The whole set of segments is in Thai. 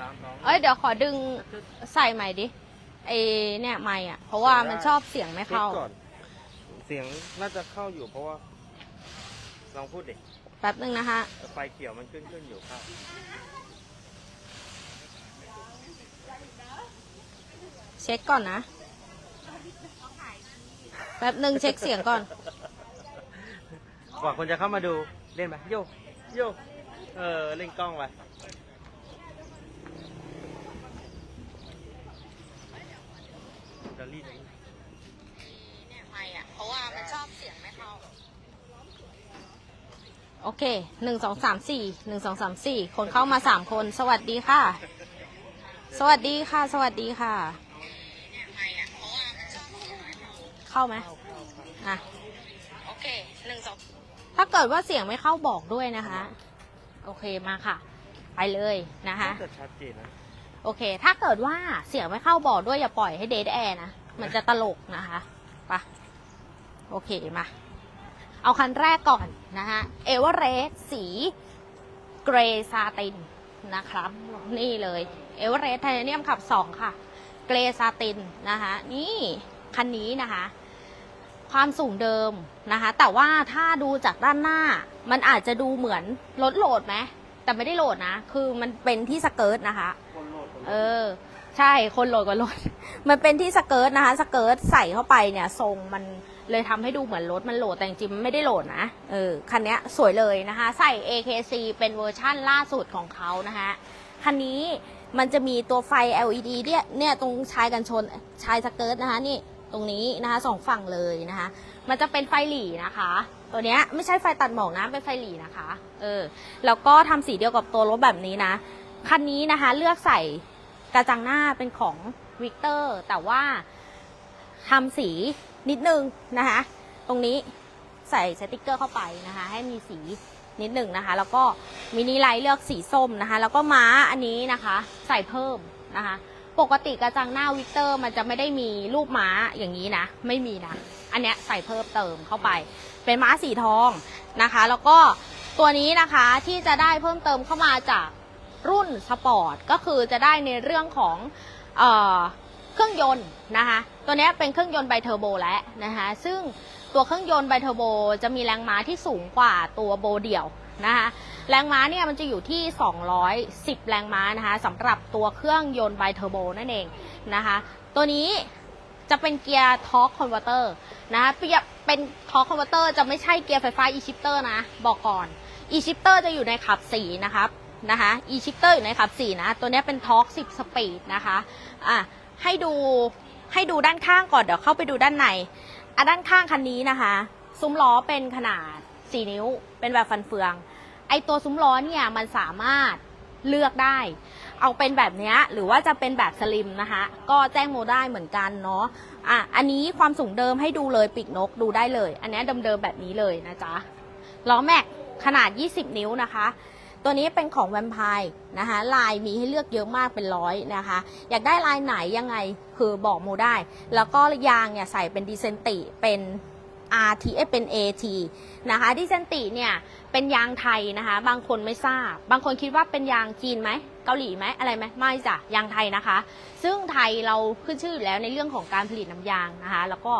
สามสองเอ้ยเดี๋ยวขอดึงใส่ใหม่ดิไอเนี่ยไม่อะ เพราะว่ามันชอบเสียงไม่เช็คเข้าก่อน เสียงน่าจะเข้าอยู่เพราะว่า ลองพูดดิแป๊บนึงนะคะ ไฟเขียวมันขึ้นขึ้นอยู่ครับเช็คก่อนนะ แป๊บนึงเช็คเสียงก่อน กว่าคนจะเข้ามาดูเล่นไหมโยกโยกเออเล่นกล้องไปจะรีด เนี่ยไม่อะ เพราะว่ามันชอบเสียงไม่เข้า โอเคหนึ่งสองสามสี่หนึ่งสองสามสี่คนเข้ามาสามคน สวัสดีค่ะ สวัสดีค่ะ สวัสดีค่ะ เข้าไหมอะโอเคหนึ่งสองถ้าเกิดว่าเสียงไม่เข้าบอกด้วยนะคะ โอเคมาค่ะ ไปเลยนะคะน่าจะชัดเจนนะโอเค ถ้าเกิดว่าเสียงไม่เข้าบอกด้วยอย่าปล่อยให้เดทแอร์นะ มันจะตลกนะคะไปะโอเคมา เอาคันแรกก่อนนะคะเอเวอเรสสีเกรซาตินนะครับ นี่เลยเอเวอเรสไทเทเนียมขับ 2 ค่ะ เกรซาตินนะคะนี่คันนี้นะคะ ความสูงเดิมนะคะ แต่ว่าถ้าดูจากด้านหน้า มันอาจจะดูเหมือนรถโหลดไหมแต่ไม่ได้โหลดนะ คือมันเป็นที่สเกิร์ตนะคะ เออ ใช่ คนโหลดกว่าโหลด มันเป็นที่สเกิร์ตนะคะ สเกิร์ตใส่เข้าไปเนี่ย ทรงมัน เลยทำให้ดูเหมือนรถมันโหลดแต่จริงๆมันไม่ได้โหลดนะเออคันนี้สวยเลยนะคะ ใส่ AKC เป็นเวอร์ชั่นล่าสุดของเขานะคะคันนี้มันจะมีตัวไฟ LED เนี่ยเนี่ยตรงชายกันชนชายสเกิร์ตนะคะนี่ตรงนี้นะคะสองฝั่งเลยนะคะ มันจะเป็นไฟหลีนะคะ ตัวเนี้ยไม่ใช่ไฟตัดหมอกนะเป็นไฟหลีนะคะ เออแล้วก็ทำสีเดียวกับตัวรถแบบนี้นะคันนี้นะคะเลือกใส่กระจังหน้าเป็นของวิกเตอร์แต่ว่าทำสี นิดนึงนะคะ ตรงนี้ใส่สติกเกอร์เข้าไปนะคะ ให้มีสีนิดหนึ่งนะคะ แล้วก็มินิไลท์เลือกสีส้มนะคะ แล้วก็ม้าอันนี้นะคะ ใส่เพิ่มนะคะ ปกติกระจังหน้าวิกเตอร์มันจะไม่ได้มีรูปม้าอย่างนี้นะ ไม่มีนะ อันเนี้ยใส่เพิ่มเติมเข้าไป เป็นม้าสีทองนะคะ แล้วก็ตัวนี้นะคะที่จะได้เพิ่มเติมเข้ามาจากรุ่นสปอร์ตก็คือจะได้ในเรื่องของ เครื่องยนต์นะคะ ตัวนี้เป็นเครื่องยนต์ไบเทอร์โบแล้วนะคะ ซึ่งตัวเครื่องยนต์ไบเทอร์โบจะมีแรงม้าที่สูงกว่าตัวโบเดี่ยวนะคะแรงม้าเนี่ยมันจะอยู่ที่ 210 แรงม้านะคะสำหรับตัวเครื่องยนต์ไบเทอร์โบนั่นเองนะคะตัวนี้จะเป็นเกียร์ทอร์คคอนเวอร์เตอร์นะคะเปรียบเป็นทอร์คคอนเวอร์เตอร์จะไม่ใช่เกียร์ไฟฟ้า e-shifter นะ บอกก่อน e-shifter จะอยู่ในขับสีนะครับนะคะ e-shifter อยู่ในขับ 4 นะ ตัวนี้เป็น torque 10 speed นะคะอะ ให้ดูให้ดูด้านข้างก่อนเดี๋ยวเข้าไปดูด้านในอะด้านข้างคันนี้นะคะ ซุ้มล้อเป็นขนาด 4 นิ้ว เป็นแบบฟันเฟือง ไอตัวซุ้มล้อเนี่ยมันสามารถเลือกได้ เอาเป็นแบบเนี้ยหรือว่าจะเป็นแบบสลิมนะคะ ก็แจ้งโมได้เหมือนกันเนาะอะอันนี้ความสูงเดิมให้ดูเลยปีกนกดูได้เลย อันนี้ยเดิมๆแบบนี้เลยนะจ๊ะล้อแม็กขนาด 20 นิ้วนะคะ ตัวนี้เป็นของแวมไพร์นะคะ ลายมีให้เลือกเยอะมากเป็นร้อยนะคะ อยากได้ลายไหนยังไงคือบอกโมได้ แล้วก็ยางเนี่ยใส่เป็นดีเซนติเป็น RT เอ้ยเป็น AT นะคะดิเซนติเนี่ยเป็นยางไทยนะคะ บางคนไม่ทราบ บางคนคิดว่าเป็นยางจีนไหมเกาหลีไหมอะไรไหมไม่จ้ะยางไทยนะคะ ซึ่งไทยเราขึ้นชื่ออยู่แล้วในเรื่องของการผลิตน้ำยางนะคะ แล้วก็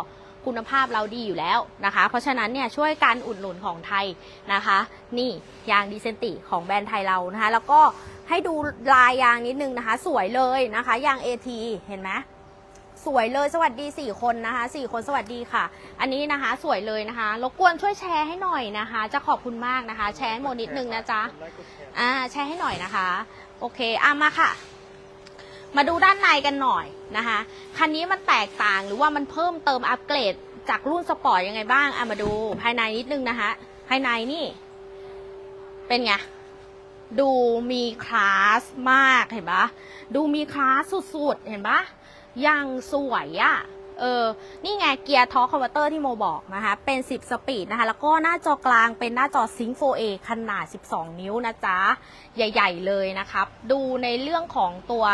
คุณภาพเราดีอยู่แล้วนะคะ เพราะฉะนั้นเนี่ยช่วยการอุดหนุนของไทยนะคะ นี่ยางดีเซนติของแบรนด์ไทยเรานะคะ แล้วก็ให้ดูลายยางนิดนึงนะคะ สวยเลยนะคะยาง AT เห็นไหมสวยเลยสวัสดี 4 คนนะคะ 4 คนสวัสดีค่ะ อันนี้นะคะสวยเลยนะคะรบกวนช่วยแชร์ให้หน่อยนะคะ จะขอบคุณมากนะคะ แชร์ให้โมนิดนึงนะจ๊ะแชร์อ่าแชร์ให้หน่อยนะคะ โอเคอะมาค่ะ มาดูด้านในกันหน่อยนะคะ คันนี้มันแตกต่างหรือว่ามันเพิ่มเติมอัปเกรดจากรุ่นสปอร์ตยังไงบ้างอะมาดูภายในนิดนึงนะคะ ภายในนี่ เป็นไง ดูมีคลาสมากเห็นปะดูมีคลาสสุดๆ เห็นปะยังสวยอะเออ นี่ไงเกียร์ทอคคอนเวอร์เตอร์ที่โมบอกนะคะ เป็น 10 สปีดนะคะ แล้วก็หน้าจอกลางเป็นหน้าจอซิง 4A ขนาด 12 นิ้วนะจ๊ะ ใหญ่ ๆ เลยนะครับ ดูในเรื่องของตัว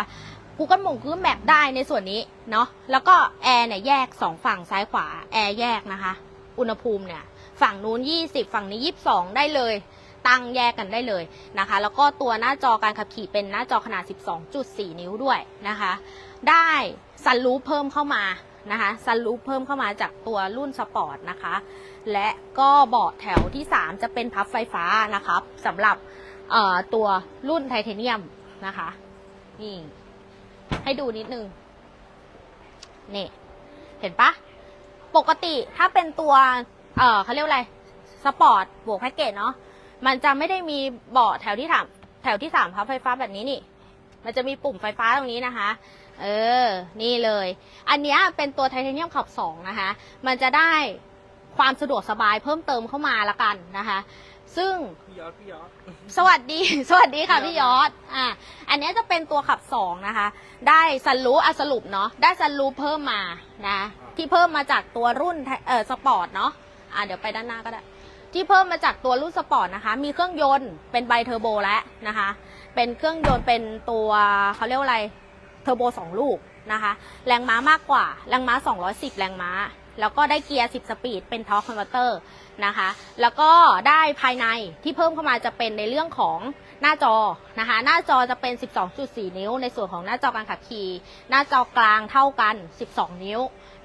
Google มง Google Map ได้ในส่วนนี้เนาะแล้วก็แอร์เนี่ยแยก 2 ฝั่งซ้ายขวาแอร์แยกนะคะ อุณหภูมิเนี่ยฝั่งนู้น 20 ฝั่งนี้ 22 ได้เลย ตั้งแยกกันได้เลยนะคะ แล้วก็ตัวหน้าจอการขับขี่เป็นหน้าจอขนาด 12.4 นิ้วด้วยนะคะ ได้ซันรูปเพิ่มเข้ามานะคะซันรูปเพิ่มเข้ามาจากตัวรุ่นสปอร์ตนะคะ และก็เบาะแถวที่ 3 จะเป็นพับไฟฟ้านะครับสำหรับตัวรุ่นไทเทเนียมนะคะนี่ ให้ดูนิดนึง นี่ เห็นปะ ปกติถ้าเป็นตัว เออเขาเรียกว่าอะไร สปอร์ตบวกแพ็กเกจเนาะ มันจะไม่ได้มีเบาะแถวที่สามแถวที่สามพับไฟฟ้าแบบนี้นี่ มันจะมีปุ่มไฟฟ้าตรงนี้นะคะ เออ นี่เลย อันนี้เป็นตัวไทเทเนียมขับสองนะคะ มันจะได้ความสะดวกสบายเพิ่มเติมเข้ามาละกันนะคะ ซึ่งพี่ยอดพี่ยอดสวัสดี สวัสดีค่ะพี่พี่ยยออดดอะอันเนี้ยจะเป็นตัวขับสองนะคะ ได้ซันรูฟอะสรุปเนาะได้ซันรูฟเพิ่มมานะที่เพิ่มมาจากตัวรุ่นไทเออสปอร์ตเนาะอะเดี๋ยวไปด้านหน้าก็ได้ ที่เพิ่มมาจากตัวรุ่นสปอร์ตนะคะ มีเครื่องยนต์เป็นไบเทอร์โบแล้วนะคะ เป็นเครื่องยนต์เป็นตัวเขาเรียกว่าอะไรเทอร์โบสองลูกนะคะ แรงม้ามากกว่า แรงม้า 210 แรงม้า แล้วก็ได้เกียร์ 10 สปีด เป็นทอร์คคอนเวอร์เตอร์ นะคะ แล้วก็ได้ภายในที่เพิ่มเข้ามาจะเป็นในเรื่องของหน้าจอนะคะ หน้าจอจะเป็น 12.4 นิ้ว ในส่วนของหน้าจอการขับขี่หน้าจอกลางเท่ากัน 12 นิ้ว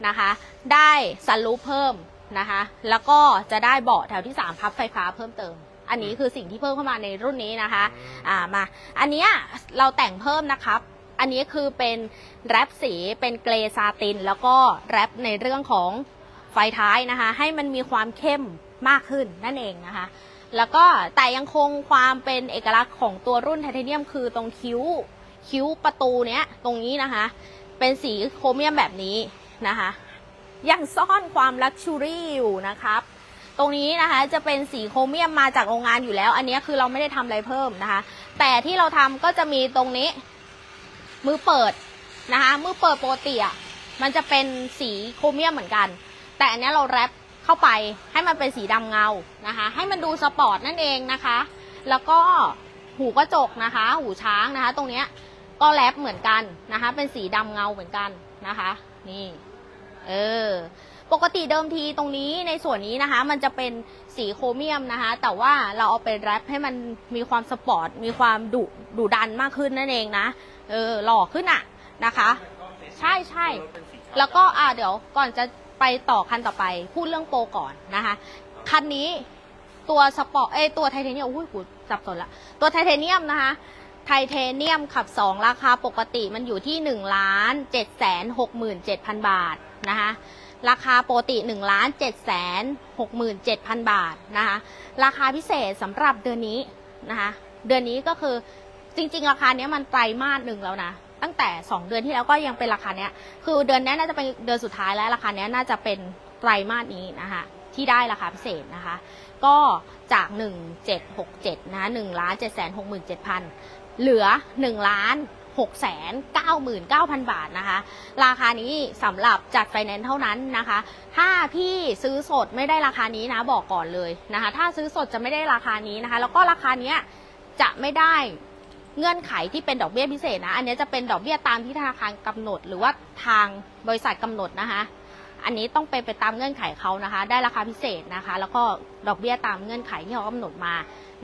นะคะ ได้ซันรูฟเพิ่มนะคะ แล้วก็จะได้เบาะแถวที่ 3 พับไฟฟ้าเพิ่มเติม อันนี้คือสิ่งที่เพิ่มเข้ามาในรุ่นนี้นะคะอ่ามาอันนี้เราแต่งเพิ่มนะครับอันนี้คือเป็นแรปสีเป็นเกรซาติน แล้วก็แรปในเรื่องของ ไฟท้ายนะคะ ให้มันมีความเข้มมากขึ้นนั่นเองนะคะ แล้วก็แต่ยังคงความเป็นเอกลักษณ์ของตัวรุ่นไทเทเนียม คือตรงคิ้วคิ้วประตูเนี้ยตรงนี้นะคะ เป็นสีโครเมียมแบบนี้นะคะ ยังซ่อนความลักชูรี่อยู่นะครับตรงนี้นะคะจะเป็นสีโครเมียมมาจากโรงงานอยู่แล้ว อันนี้คือเราไม่ได้ทำอะไรเพิ่มนะคะ แต่ที่เราทำก็จะมีตรงนี้ มือเปิดนะคะ มือเปิดโปกติอะมันจะเป็นสีโครเมียมเหมือนกัน แต่อันนี้เราแรปเข้าไปให้มันเป็นสีดำเงานะคะ ให้มันดูสปอร์ตนั่นเองนะคะ แล้วก็หูกระจกนะคะ หูช้างนะคะ ตรงเนี้ยก็แรปเหมือนกันนะคะ เป็นสีดำเงาเหมือนกันนะคะ นี่ เออปกติเดิมทีตรงนี้ในส่วนนี้นะคะ มันจะเป็นสีโครเมียมนะคะ แต่ว่าเราเอาไปแรปให้มันมีความสปอร์ต มีความดุดุดันมากขึ้นนั่นเองนะ เออหล่อขึ้นอะนะคะ ใช่ใช่แล้วก็อ่าเดี๋ยวก่อนจะ ไปต่อคันต่อไป พูดเรื่องโปรก่อนนะคะ คันนี้ตัวสปอร์ตเอยตัวไทเทเนียมอุ้ยกูสับสนละ ตัวไทเทเนียมนะคะ ไทเทเนียมขับ 2 ราคาปกติมันอยู่ที่1ล้าน7แสน67,000 บาทนะคะราคาปกติ1ล้าน7แสน67,000 บาทนะคะ ราคาพิเศษสำหรับเดือนนี้นะคะ เดือนนี้ก็คือจริง ๆ ราคาเนี้ยมันไตรมาสหนึ่งแล้วนะ ตั้งแต่ 2 เดือนที่แล้วก็ยังเป็นราคาเนี้ย คือเดือนนี้น่าจะเป็นเดือนสุดท้ายแล้วราคาเนี้ยน่าจะเป็นไตรมาสนี้นะคะที่ได้ราคาพิเศษนะคะ ก็จาก 1767นะคะ1ล้าน7 6 7 0 0 0 เหลือ1ล้าน6แสน99,000 บาทนะคะ ราคานี้สำหรับจัดไฟแนนซ์เท่านั้นนะคะ ถ้าพี่ซื้อสดไม่ได้ราคานี้นะบอกก่อนเลยนะคะ ถ้าซื้อสดจะไม่ได้ราคานี้นะคะ แล้วก็ราคาเนี้ยจะไม่ได้ เงื่อนไขที่เป็นดอกเบี้ยพิเศษนะ อันนี้จะเป็นดอกเบี้ยตามที่ธนาคารกำหนด หรือว่าทางบริษัทกำหนดนะคะ อันนี้ต้องเป็นไปตามเงื่อนไขเขานะคะ ได้ราคาพิเศษนะคะ แล้วก็ดอกเบี้ยตามเงื่อนไขที่เขากำหนดมา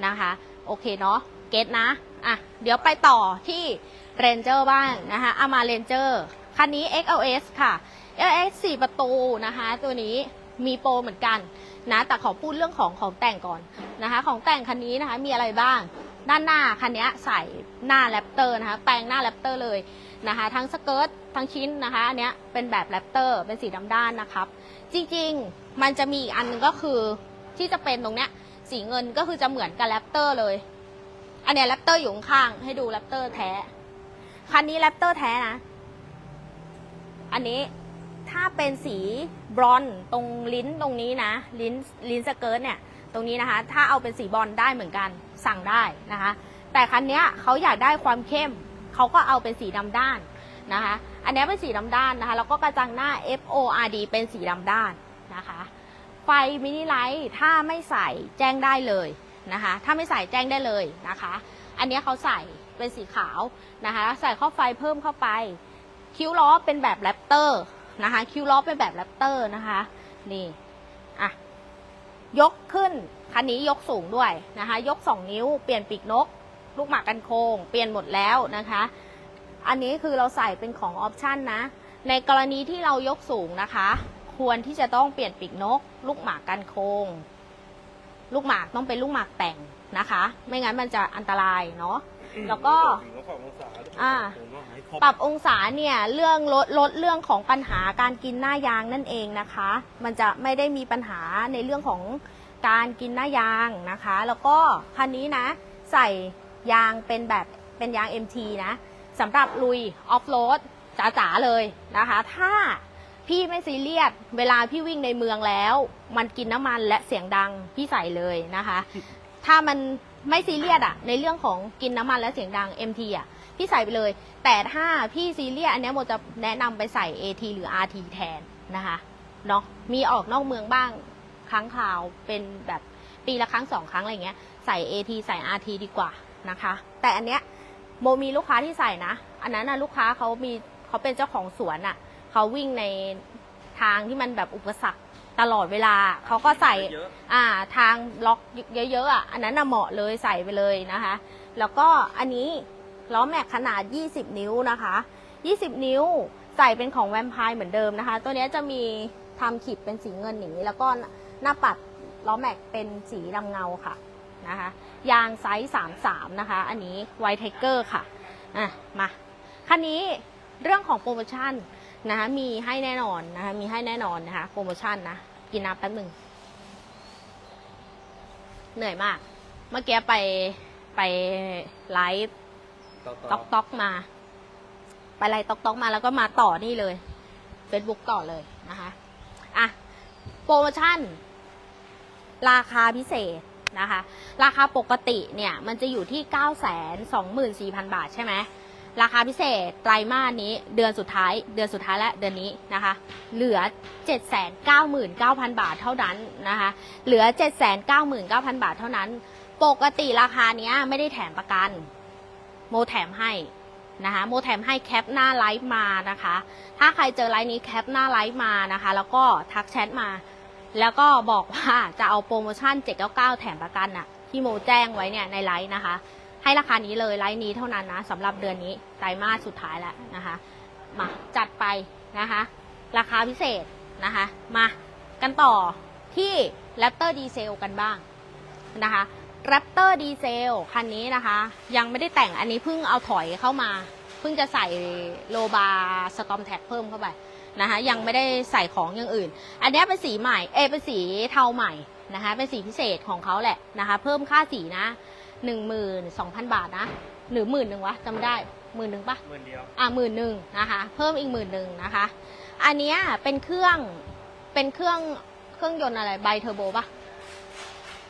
นะคะ โอเคเนาะ เก็ตนะ อะ เดี๋ยวไปต่อที่ Ranger บ้างนะคะเอามา Ranger คันนี้ XLS ค่ะ XLS 4ประตูนะคะ ตัวนี้มีโปรเหมือนกันนะ แต่ขอพูดเรื่องของของแต่งก่อนนะคะ ของแต่งคันนี้นะคะ มีอะไรบ้าง ด้านหน้าคันนี้ใส่หน้าแรปเตอร์นะคะแปลงหน้าแรปเตอร์เลยนะคะ ทั้งสเกิร์ตทั้งชิ้นนะคะอันนี้เป็นแบบแรปเตอร์เป็นสีดำด้านนะครับ จริงๆมันจะมีอีกอันหนึงก็คือที่จะเป็นตรงเนี้ยสีเงินก็คือจะเหมือนกับแรปเตอร์เลย อันเนี้ยแรปเตอร์อยู่ข้างให้ดูแรปเตอร์แท้คันนี้แรปเตอร์แท้นะ อันนี้ถ้าเป็นสีบรอนตรงลิ้นตรงนี้นะ ลิ้นลิ้นสเกิร์ตเนี่ย ตรงนี้นะคะ ถ้าเอาเป็นสีบอลได้เหมือนกัน สั่งได้นะคะ แต่คันนี้เขาอยากได้ความเข้มเขาก็เอาเป็นสีดำด้านนะคะ อันนี้เป็นสีดำด้านนะคะ แล้วก็กระจังหน้า FORD เป็นสีดำด้านนะคะ ไฟมินิไลท์ถ้าไม่ใส่แจ้งได้เลยนะคะ ถ้าไม่ใส่แจ้งได้เลยนะคะ อันนี้เขาใส่เป็นสีขาวนะคะใส่ข้อไฟเพิ่มเข้าไป คิ้วล้อเป็นแบบแรปเตอร์นะคะ คิ้วล้อเป็นแบบแรปเตอร์นะคะ นี่ อะ ยกขึ้น คันนี้ยกสูงด้วยนะคะ ยก 2 นิ้ว เปลี่ยนปีกนก ลูกหมากกันโคง เปลี่ยนหมดแล้วนะคะ อันนี้คือเราใส่เป็นของออปชันนะ ในกรณีที่เรายกสูงนะคะ ควรที่จะต้องเปลี่ยนปีกนก ลูกหมากกันโคง ลูกหมากต้องเป็นลูกหมากแต่งนะคะ ไม่งั้นมันจะอันตรายเนาะ แล้วก็ อ่า ปรับองศาเนี่ยเรื่องลดลดเรื่องของปัญหาการกินหน้ายางนั่นเองนะคะ มันจะไม่ได้มีปัญหาในเรื่องของ การกินหน้ายางนะคะ แล้วก็คันนี้นะ ใส่ยางเป็นแบบเป็นยาง MT นะสำหรับลุยออฟโรดจ๋าๆเลยนะคะ ถ้าพี่ไม่ซีเรียสเวลาพี่วิ่งในเมืองแล้ว มันกินน้ำมันและเสียงดังพี่ใส่เลยนะคะ ถ้ามันไม่ซีเรียสอะในเรื่องของกินน้ำมันและเสียงดัง MT อะพี่ใส่ไปเลย แต่ถ้าพี่ซีเรียสอันนี้โมจะแนะนำไปใส่ AT หรือ RT แทนนะคะเนาะมีออกนอกเมืองบ้าง ครั้งคราวเป็นแบบปีละครั้งสองครั้งอะไรเงี้ยใส่ AT ใส่ RT ดีกว่านะคะ แต่อันเนี้ยโมมีลูกค้าที่ใส่นะ อันนั้นนะลูกค้าเขามีเขาเป็นเจ้าของสวนอะเขาวิ่งในทางที่มันแบบอุปสรรคตลอดเวลาเขาก็ใส่เยอะอ่าทางล็อกเยอะๆอะอันนั้นน่ะเหมาะเลยใส่ไปเลยนะคะ แล้วก็อันนี้ล้อแม็กขนาด 20 นิ้วนะคะ 20 นิ้วใส่เป็นของแวมไพร์เหมือนเดิมนะคะ ตัวเนี้ยจะมีทำขีดเป็นสีเงินอย่างนี้แล้วก็ หน้าปัดล้อแม็กเป็นสีดำเงาค่ะนะคะยางไซส์ 33 นะคะ อันนี้ไวท์ไทเกอร์ค่ะอะ มาคันนี้เรื่องของโปรโมชั่นนะคะมีให้แน่นอนนะคะมีให้แน่นอนนะคะโปรโมชั่นนะกินน้ำแป๊บหนึ่งเหนื่อยมาก เมื่อกี้ไปไปไลฟ์ต๊อกต๊อกมา ไปไลฟ์ต๊อกต๊อกมาแล้วก็มาต่อนี่เลย Facebook ต่อเลยนะคะอะโปรโมชั่น ราคาพิเศษนะคะ ราคาปกติเนี่ยมันจะอยู่ที่ 9 2 4 0 0 0 บาทใช่ไหมราคาพิเศษไตรมาสนี้เดือนสุดท้าย เดือนสุดท้ายและเดือนนี้นะคะ เหลือ 799,000 บาทเท่านั้นนะคะ เหลือ 799,000 บาทเท่านั้น ปกติราคาเนี้ยไม่ได้แถมประกัน โมแถมให้นะคะโมแถมให้แคปหน้าไลฟ์มานะคะ ถ้าใครเจอไลฟ์นี้แคปหน้าไลฟ์มานะคะ แล้วก็ทักแชทมา แล้วก็บอกว่าจะเอาโปรโมชั่น 799 แถมประกันอะที่โมแจ้งไว้เนี่ยในไลฟ์นะคะ ให้ราคานี้เลยไลฟ์นี้เท่านั้นนะสำหรับเดือนนี้ไตรมาสสุดท้ายแล้วนะคะ มาจัดไปนะคะ ราคาพิเศษนะคะ มากันต่อที่ Raptor Diesel กันบ้างนะคะ Raptor Diesel คันนี้นะคะ ยังไม่ได้แต่งอันนี้เพิ่งเอาถอยเข้ามา เพิ่งจะใส่โลบาสตอมแท็กเพิ่มเข้าไป นะคะยังไม่ได้ใส่ของอย่างอื่น อันนี้เป็นสีใหม่เอยเป็นสีเทาใหม่นะคะเป็นสีพิเศษของเขาแหละนะคะเพิ่มค่าสีนะหนึ่งหมื่นสองพันบาทนะหรือหมื่นหนึ่งวะจำไม่ได้หมื่นหนึ่งปะหมื่นเดียวอะหมื่นหนึ่งนะคะเพิ่มอีกหมื่นหนึ่งนะคะ อันเนี้ยเป็นเครื่องเป็นเครื่องเครื่องยนต์อะไรไบเทอร์โบปะ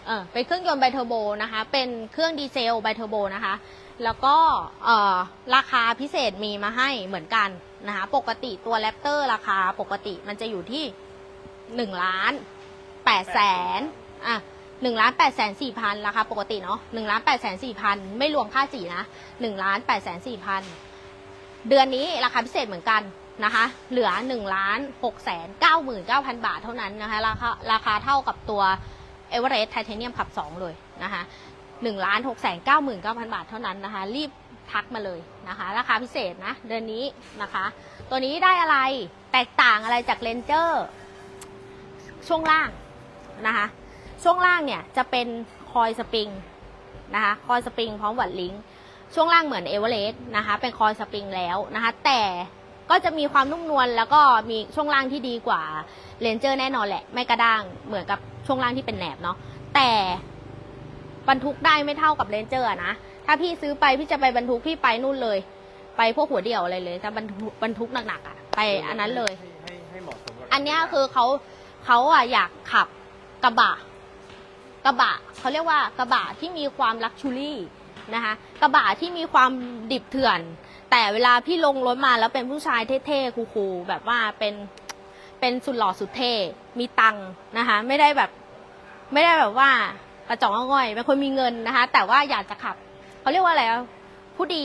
เออเป็นเครื่องยนต์ไบเทอร์โบนะคะ เป็นเครื่องดีเซลไบเทอร์โบนะคะ แล้วก็เอ่อราคาพิเศษมีมาให้เหมือนกัน นะคะปกติตัวแรปเตอร์ราคาปกติมันจะอยู่ที่หนึ่งล้านแปดแสนอะหนึ่งล้านแปดแสนสี่พันราคาปกติเนาะหนึ่งล้านแปดแสนสี่พันไม่รวมค่าสีนะหนึ่งล้านแปดแสนสี่พันเดือนนี้ราคาพิเศษเหมือนกันนะคะ เหลือ1ล้าน6แสน99,000บาทเท่านั้นนะคะ ราคาราคาเท่ากับตัว e v e r e s t Titanium ขับ2เลยนะคะ1ล้าน6แสน99,000บาทเท่านั้นนะคะ รีบ ทักมาเลยนะคะ ราคาพิเศษนะ เดือนนี้นะคะ ตัวนี้ได้อะไรแตกต่างอะไรจากเลนเจอร์ช่วงล่างนะคะ ช่วงล่างเนี่ยจะเป็นคอยสปริงนะคะคอยสปริงพร้อมวัดลิงช่วงล่างเหมือนเอเวอเรสต์นะคะ เป็นคอยสปริงแล้วนะคะ แต่ก็จะมีความนุ่มนวลแล้วก็มีช่วงล่างที่ดีกว่าเลนเจอร์แน่นอนแหละ ไม่กระด้างเหมือนกับช่วงล่างที่เป็นแหนบเนาะแต่บรรทุกได้ไม่เท่ากับเลนเจอร์นะ ถ้าพี่ซื้อไปพี่จะไปบรรทุกพี่ไปนู่นเลย ไปพวกหัวเดี่ยวอะไรเลยถ้าบรรทุกบรรทุกหนักๆอะไปอันนั้นเลยให้ให้ให้เหมาะสมกับอันเนี้ยคือเขาเขาอะอยากขับกระบะกระบะเขาเรียกว่ากระบะที่มีความลักชูรี่นะคะกระบะที่มีความดิบเถื่อน แต่เวลาพี่ลงรถมาแล้วเป็นผู้ชายเท่ๆคูลๆแบบว่าเป็นเป็นสุดหล่อสุดเท่ มีตังค์นะคะไม่ได้แบบ ไม่ได้แบบว่ากระจอกง่อยเป็นคนมีเงินนะคะ แต่ว่าอยากจะขับ เขาเรียกว่าอะไรอะผู้ดี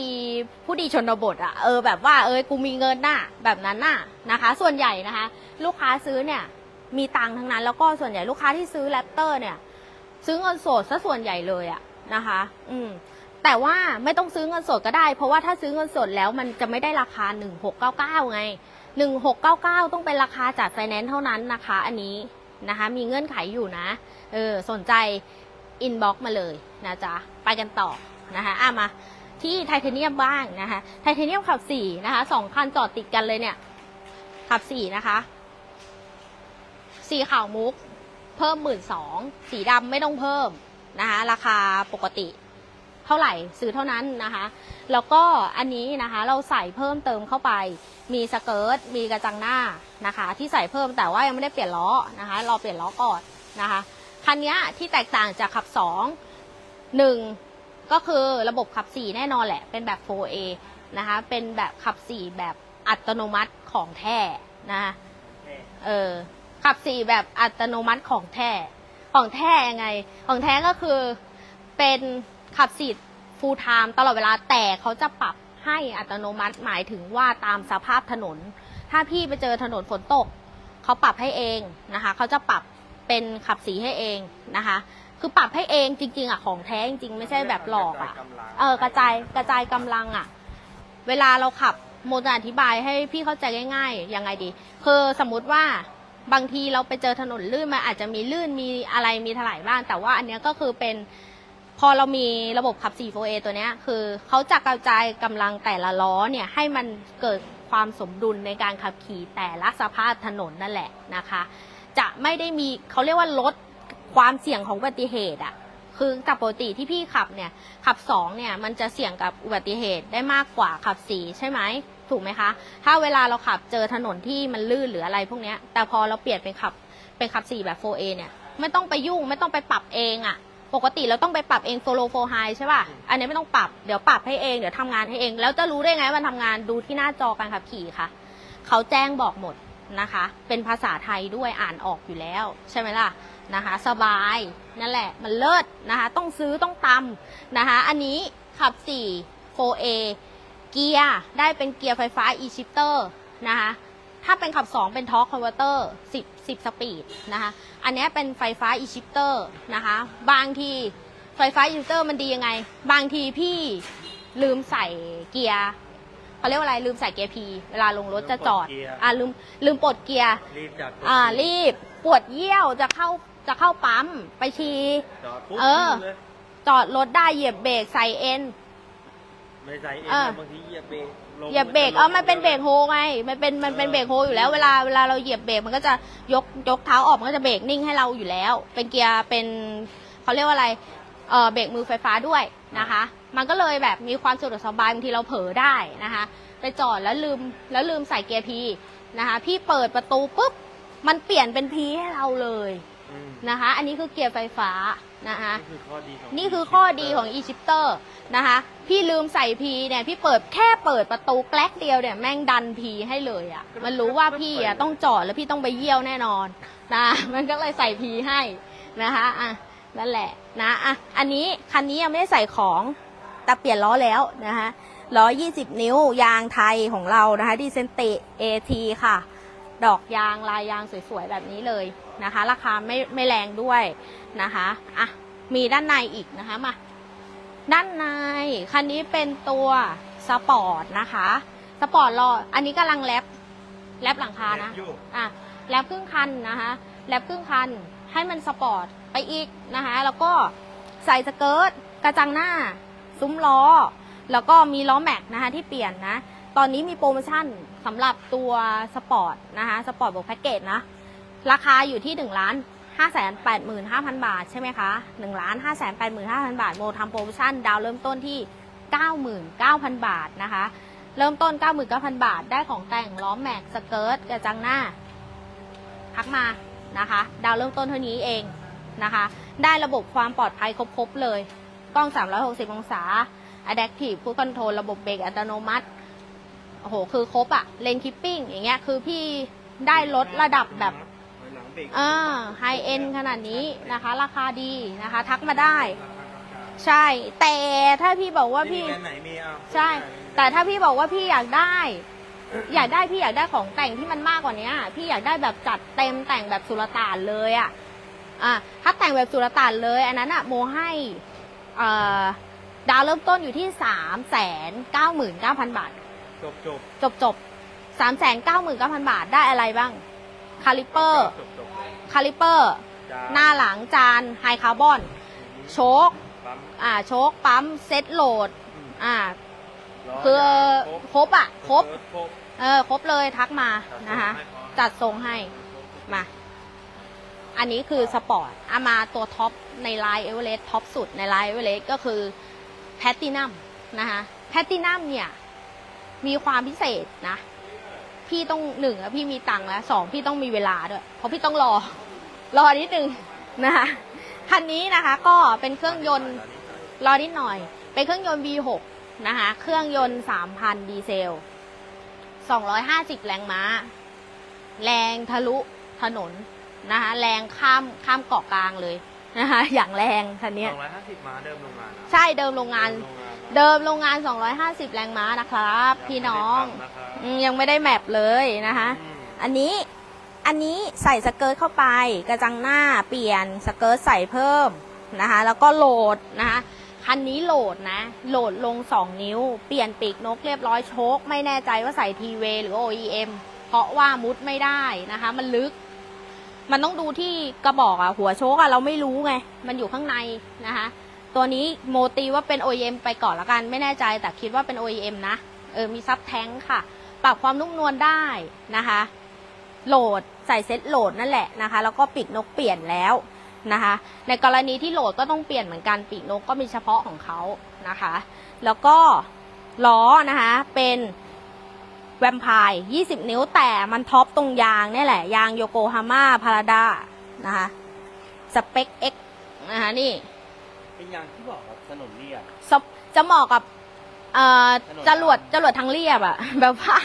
ผู้ดีชนบทอะเออแบบว่าเออกูมีเงินน่ะแบบนั้นน่ะนะคะ ส่วนใหญ่นะคะ ลูกค้าซื้อเนี่ยมีตังทั้งนั้น แล้วก็ส่วนใหญ่ลูกค้าที่ซื้อแรปเตอร์เนี่ย ซื้อเงินสดซะส่วนใหญ่เลยอะนะคะ อืมแต่ว่าไม่ต้องซื้อเงินสดก็ได้ เพราะว่าถ้าซื้อเงินสดแล้วมันจะไม่ได้ราคา 1699 ไง 1699 ต้องเป็นราคาจากไฟแนนซ์เท่านั้นนะคะ อันนี้นะคะ มีเงื่อนไขอยู่นะ เออ สนใจอินบ็อกมาเลยนะจ๊ะ ไปกันต่อ นะคะอะมาที่ไทเทเนียมบ้างนะคะ ไทเทเนียมขับสี่นะคะสองคันจอดติดกันเลยเนี่ย ขับสี่นะคะสีขาวมุก เพิ่มหมื่นสองสีดำไม่ต้องเพิ่มนะคะราคาปกติเท่าไหร่ซื้อเท่านั้นนะคะ แล้วก็อันนี้นะคะเราใส่เพิ่มเติมเข้าไป มีสเกิร์ตมีกระจังหน้านะคะ ที่ใส่เพิ่มแต่ว่ายังไม่ได้เปลี่ยนล้อนะคะรอเปลี่ยนล้อก่อนนะคะคันนี้ที่แตกต่างจากขับสองหนึ่ง ก็คือระบบขับสี่แน่นอนแหละ เป็นแบบ 4A นะคะ เป็นแบบขับสี่แบบอัตโนมัติของแท้นะคะเออ ขับสี่แบบอัตโนมัติของแท้ ของแท้ยังไง ของแท้ก็คือเป็นขับสี่ full time ตลอดเวลา แต่เขาจะปรับให้อัตโนมัติหมายถึงว่าตามสภาพถนน ถ้าพี่ไปเจอถนนฝนตก เขาปรับให้เองนะคะ เขาจะปรับเป็นขับสีให้เองนะคะ คือปรับให้เองจริง ๆอะของแท้จริงๆไม่ใช่แบบหลอกอะ เออกระจายกระจายกำลังอะเวลาเราขับโมจะอธิบายให้พี่เข้าใจง่ายๆยังไงดี คือสมมุติว่าบางทีเราไปเจอถนนลื่นมาอาจจะมีลื่นมีอะไรมีถลายบ้าง แต่ว่าอันเนี้ยก็คือเป็นพอเรามีระบบขับ4 4A ตัวเนี้ยคือเขาจะกระจายกำลังแต่ละล้อเนี่ยให้มันเกิดความสมดุลในการขับขี่แต่ละสภาพถนนนั่นแหละนะคะ จะไม่ได้มีเขาเรียกว่าลด ความเสี่ยงของอุบัติเหตุอะคือจากปกติที่พี่ขับเนี่ย ขับสองเนี่ยมันจะเสี่ยงกับอุบัติเหตุได้มากกว่าขับสี่ใช่ไหมถูกไหมคะ ถ้าเวลาเราขับเจอถนนที่มันลื่นหรืออะไรพวกเนี้ยแต่พอเราเปลี่ยนเป็นขับเป็นขับสี่แบบ 4A เนี่ยไม่ต้องไปยุ่งไม่ต้องไปปรับเองอะ่ะปกติเราต้องไปปรับเองโฟโลโฟไฮใช่ป่ะ อันนี้ไม่ต้องปรับ เดี๋ยวปรับให้เอง เดี๋ยวทำงานให้เอง แล้วจะรู้ได้ไงว่ามันทำงานดูที่หน้าจอการขับขี่ค่ะ เขาแจ้งบอกหมดนะคะ เป็นภาษาไทยด้วยอ่านออกอยู่แล้ว ใช่ไหมล่ะ นะคะ สบายนั่นแหละมันเลิศนะคะ ต้องซื้อต้องตำนะคะ อันนี้ขับ 4 4A เกียร์ได้เป็นเกียร์ไฟฟ้า e-shifter นะคะถ้าเป็นขับ 2 เป็นทอร์คคอนเวอร์เตอร์10 10 สปีดนะคะ อันเนี้ยเป็นไฟฟ้า e-shifter นะคะ บางทีไฟฟ้า e-shifter มันดียังไง บางทีพี่ลืมใส่เกียร์เขาเรียกว่าอะไรลืมใส่เกียร์ P เวลาลงรถจะจอด อ่าลืมลืมปลดเกียร์ รีบจากอ่ารีบปวดเยี่ยวจะเข้า จะเข้าปั๊มไปชีจอดปุ๊บเออเลยจอดรถได้เหยียบเบรกใส่เอ็น ไม่ใส่เองเออบางทีเหยียบเบรกลงเหยียบเบรกเออมันเป็นเบรกโฮไงมันเป็นมันเป็นเบรกโฮอยู่แล้วเวลาเวลาเราเหยียบเบรกมันก็จะยกยกเท้าออกมันก็จะเบรกนิ่งให้เราอยู่แล้ว เป็นเกียร์เป็นเขาเรียกว่าอะไรเออเบรกมือไฟฟ้าด้วยนะคะ มันก็เลยแบบมีความสะดวกสบายบางทีเราเผลอได้นะคะไปจอดแล้วลืมแล้วลืมใส่เกียร์พีนะคะ พี่เปิดประตูปุ๊บมันเปลี่ยนเป็นพีให้เราเลยอืม นะคะ อันนี้คือเกียร์ไฟฟ้านะคะ นี่คือข้อดีของนี่คือข้อดีของ e-shifter นะคะ พี่ลืมใส่พีเนี่ยพี่เปิดแค่เปิดประตูแกลกเดียวเนี่ยแม่งดันพีให้เลยอะ่ะ มันรู้ว่าพี่อะต้องจอดแล้วพี่ต้องไปเยี่ยวแน่นอนนะมันก็เลยใส่พีให้นะคะอะนั่นแหละนะอะอันนี้คันนี้ยังไม่ได้ใส่ของแต่เปลี่ยนล้อแล้วนะคะล้อ 20 นิ้วยางไทยของเรานะคะดีเซนเต AT ค่ะ ดอกยางลายยางสวยๆแบบนี้เลย นะคะ ราคาไม่ไม่แรงด้วยนะคะอะมีด้านในอีกนะคะมาด้านในคันนี้เป็นตัวสปอร์ตนะคะสปอร์ตรออันนี้กำลังแรปแรปหลังคานะอยู่อะแรปครึ่งคันนะคะแรปครึ่งคันให้มันสปอร์ตไปอีกนะคะ แล้วก็ใส่สเกิร์ตกระจังหน้า ซุ้มล้อ แล้วก็มีล้อแม็กนะคะที่เปลี่ยนนะ ตอนนี้มีโปรโมชั่นสำหรับตัวสปอร์ตนะคะ สปอร์ตบวกแพ็กเกจนะ ราคาอยู่ที่1ล้าน5 8 5 0 0 0 บาทใช่ไหมคะ1ล้าน5 8 5 0 0 0 บาท โมทำโปรโมชั่นดาวเริ่มต้นที่ 99,000 บาทนะคะ เริ่มต้น 99,000 บาท ได้ของแต่งล้อมแม็กสเกิร์ตกระจังหน้าทักมานะคะ ดาวเริ่มต้นเท่านี้เองนะคะ ได้ระบบความปลอดภัยครบ ๆ เลย กล้อง 360 องศา Adaptive Cruise Control ระบบเบรกอัตโนมัติโอ้โห คือครบอะเลนคิปปิ้งอย่างเงี้ย คือพี่ได้ลดระดับแบบ ถอยหลังเบรกอ่าไฮเอ็นขนาดนี้นะคะ ราคาดีนะคะ ทักมาได้ ใช่ แต่ถ้าพี่บอกว่าพี่ แบรนด์ไหนมีเอาใช่ แต่ถ้าพี่บอกว่าพี่อยากได้ อยากได้พี่อยากได้ของแต่งที่มันมากกว่านี้พี่อยากได้แบบจัดเต็มแต่งแบบสุลต่านเลยอะอะถ้าแต่งแบบสุลต่านเลย อันนั้นอะโมให้เอ่อดาวเริ่มต้นอยู่ที่สามแสนเก้าหมื่นเก้าพันบาท จบจบจบจบสามแสนเก้าหมื่นเก้าพันบาทได้อะไรบ้าง คาลิเปอร์จบจบคาลิเปอร์จ้าหน้าหลังจานไฮคาร์บอน โชคปั๊มอ่า โชคปั๊ม เซ็ตโหลดอืมอ่าล้อคือยางครบอะครบครบ เออ ครบเลยทักมานะคะ จัดทรงให้ มา อันนี้คือสปอร์ตอามาตัวท็อปในไลน์เอเวอเรสต์ท็อปสุดในไลน์เอเวอเรสต์ก็คือแพตตินัมนะคะ แพตตินัมเนี่ย มีความพิเศษนะ พี่ต้องหนึ่งอะพี่มีตังค์แล้วสองพี่ต้องมีเวลาด้วย เพราะพี่ต้องรอ รอนิดนึงนะคะคันนี้นะคะก็เป็นเครื่องยนต์รอนิดหน่อย เป็นเครื่องยนต์ V6 นะคะเครื่องยนต์ 3,000 ดีเซล 250 แรงม้า แรงทะลุถนนนะคะแรงข้ามข้ามเกาะกลางเลยนะคะอย่างแรงคันเนี้ยสองร้อยห้าสิบม้าเดิมโรงงานอะใช่เดิมโรงงานโรงงาน เดิมโรงงาน 250 แรงม้านะครับ พี่น้อง ยังไม่ได้ทำนะครับอืมยังไม่ได้แมปเลยนะคะอืมอันนี้อันนี้ใส่สเกิร์ตเข้าไป กระจังหน้าเปลี่ยนสเกิร์ตใส่เพิ่มนะคะ แล้วก็โหลดนะคะคันนี้โหลดนะ โหลดลง 2 นิ้ว เปลี่ยนปีกนกเรียบร้อยโชค ไม่แน่ใจว่าใส่ทีเวหรือ OEM เพราะว่ามุดไม่ได้นะคะ มันลึก มันต้องดูที่กระบอกอะหัวโชคอะเราไม่รู้ไง มันอยู่ข้างในนะคะ ตัวนี้โมตีว่าเป็น OEM ไปก่อนละกัน ไม่แน่ใจแต่คิดว่าเป็น OEM นะ เออ มีซับแท้งค่ะ ปรับความนุ่มนวลได้นะคะ โหลดใส่เซ็ตโหลดนั่นแหละนะคะ แล้วก็ปีกนกเปลี่ยนแล้วนะคะ ในกรณีที่โหลดก็ต้องเปลี่ยนเหมือนกันปีกนกก็มีเฉพาะของเขานะคะ แล้วก็ล้อนะคะเป็นแวมไพร์20 นิ้วแต่มันท็อปตรงยางเนี่ยแหละ ยางโยโกฮาม่าพาราดานะคะสเปค X นะคะนี่ เป็นอย่างที่บอกครับถนนเรียบสปจะเหมาะกับ เอ่อถนนจรวดดำจรวดทางเรียบอะแบบว่า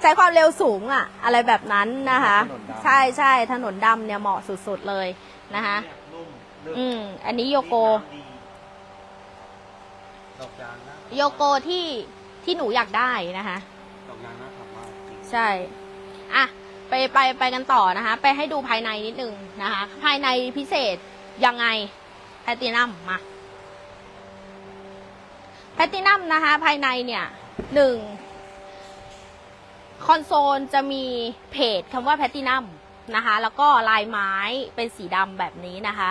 ใช้ความเร็วสูงอะอะไรแบบนั้นนะคะ ถนนดำ ใช่ใช่ถนนดำเนี่ยเหมาะสุดๆเลยนะคะเรียบนุ่มลึกอืม อันนี้โยโก ดีดอกยางนะโยโกที่ที่หนูอยากได้นะคะ ดอกยางน่าขับมากจริงใช่ อะ ไปไปไปกันต่อนะคะ ไปให้ดูภายในนิดนึงนะคะ ภายในพิเศษยังไงแพตตินัมมา แพตตินัมนะคะ ภายในเนี่ยหนึ่งคอนโซลจะมีเพจคำว่าแพตตินัมนะคะ แล้วก็ลายไม้เป็นสีดำแบบนี้นะคะ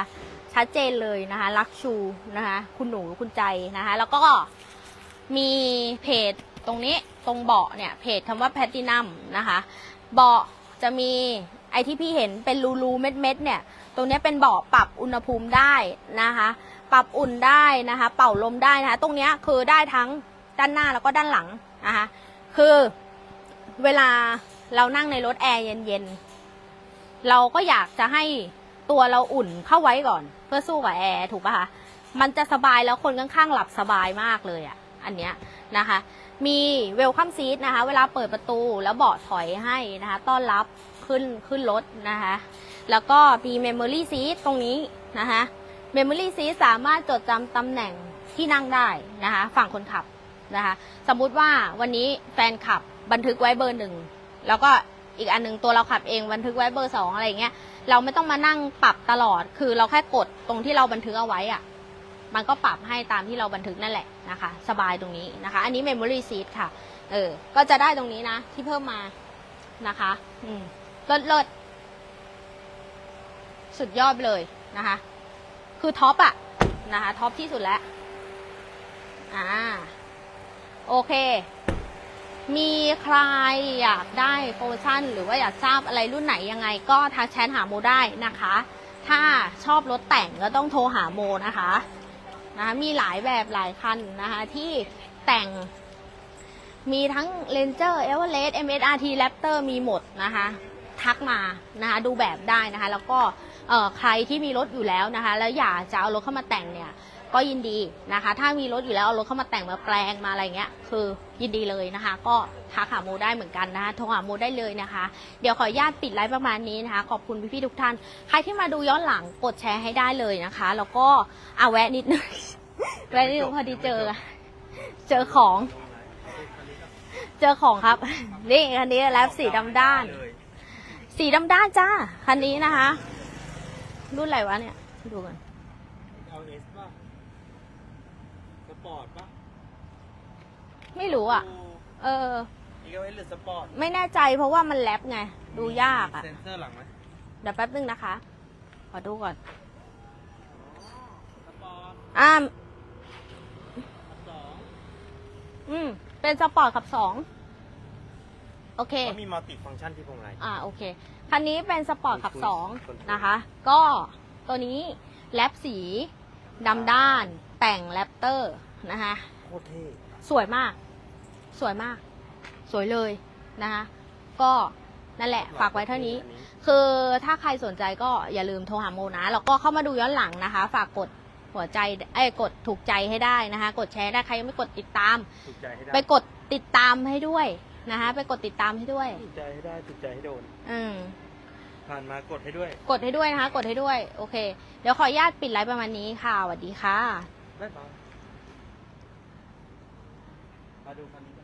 ชัดเจนเลยนะคะลักชูนะคะ คุณหนูคุณใจนะคะ แล้วก็มีเพจตรงนี้ตรงเบาะเนี่ยเพจคำว่าแพตตินัมนะคะ เบาะจะมีไอที่พี่เห็นเป็นรูรูๆเม็ดเม็ดๆเนี่ย ตรงนี้เป็นเบาะปรับอุณหภูมิได้นะคะ ปรับอุ่นได้นะคะ เป่าลมได้นะคะ ตรงนี้คือได้ทั้งด้านหน้าแล้วก็ด้านหลังนะคะ คือเวลาเรานั่งในรถแอร์เย็นๆ เราก็อยากจะให้ตัวเราอุ่นเข้าไว้ก่อน เพื่อสู้กับแอร์ถูกปะคะ มันจะสบายแล้วคนข้างๆหลับสบายมากเลยอะ่ะ อันเนี้ยนะคะ มีเวลคัมซีทนะคะ เวลาเปิดประตูแล้วเบาะถอยให้นะคะ ต้อนรับขึ้นขึ้นรถนะคะ แล้วก็มีเมมโมรี่ซีทตรงนี้นะคะ เมมโมรี่ซีสามารถจดจำตำแหน่งที่นั่งได้นะคะ ฝั่งคนขับนะคะ สมมุติว่าวันนี้แฟนขับบันทึกไว้เบอร์หนึ่งแล้วก็อีกอันหนึงตัวเราขับเองบันทึกไว้เบอร์สองอะไรเงี้ยเราไม่ต้องมานั่งปรับตลอด คือเราแค่กดตรงที่เราบันทึกเอาไว้อะมันก็ปรับให้ตามที่เราบันทึกนั่นแหละนะคะ สบายตรงนี้นะคะ อันนี้ Memory Seat ค่ะ เออ ก็จะได้ตรงนี้นะ ที่เพิ่มมานะคะ อืมเลิศเลิศสุดยอดเลยนะคะ คือท็อปอะนะคะท็อปที่สุดแล้ว อ่า โอเค มีใครอยากได้โปรโมชั่น หรือว่าอยากทราบอะไรรุ่นไหนยังไง ก็ทักแชทหาโมได้นะคะ ถ้าชอบรถแต่งก็ต้องโทรหาโมนะคะนะคะมีหลายแบบหลายคันนะคะที่แต่งมีทั้ง Ranger Everest MSRT Raptor มีหมดนะคะ ทักมานะคะดูแบบได้นะคะ แล้วก็ ใครที่มีรถอยู่แล้วนะคะ แล้วอยากจะเอารถเข้ามาแต่งเนี่ยก็ยินดีนะคะ ถ้ามีรถอยู่แล้วเอารถเข้ามาแต่งมาแปลงมาอะไรเงี้ย คือยินดีเลยนะคะ ก็ทักหาโมได้เหมือนกันนะคะโทรหาโมได้เลยนะคะ เดี๋ยวขออนุญาตปิดไลฟ์ประมาณนี้นะคะ ขอบคุณพี่ๆทุกท่าน ใครที่มาดูย้อนหลังกดแชร์ให้ได้เลยนะคะ แล้วก็เอาแวะนิดนึงแวะนิดนึงพอดีเจอ เจอของ เจอของครับ นี่คันนี้แลบสีดำด้าน สีดำด้านจ้าคันนี้นะคะ รุ่นอะไรวะเนี่ย ดูกันเอาเอสป่ะ สปอร์ตป่ะไม่รู้อะ เออ อีกเอาเอสหรือสปอร์ตไม่แน่ใจเพราะว่ามันแลบไง ดูยากอะ เซนเซอร์หลังไหมเดี๋ยวแป๊บนึงนะคะ ขอดูก่อน สปอร์ตอ่าสองอืม เป็นสปอร์ตขับสอง โอเค ก็มีมัลติฟังก์ชันที่พวงมาลัย อ่า โอเค คันนี้เป็นสปอร์ตขับคุณสองคุณนะคะ ก็ตัวนี้แรปสีดำด้านแต่งแรปเตอร์นะคะโคตรเท่สวยมาก สวยมาก สวยเลยนะคะ ก็นั่นแหละ ฝากไว้เท่านี้ คือถ้าใครสนใจก็อย่าลืมโทรหาโมนะ แล้วก็เข้ามาดูย้อนหลังนะคะ ฝากกดหัวใจเอ้ยกดถูกใจให้ได้นะคะ กดแชร์ได้ใครยังไม่กดติดตามถูกใจให้ได้ไปกดติดตามให้ด้วย นะคะไปกดติดตามให้ด้วยถูกใจให้ได้ถูกใจให้โดน อืมผ่านมากดให้ด้วยกดให้ด้วยนะคะ กดให้ด้วย โอเค เดี๋ยวขออนุญาตปิดไลฟ์ประมาณนี้ค่ะสวัสดีค่ะ ได้ปะมาดูคันนี้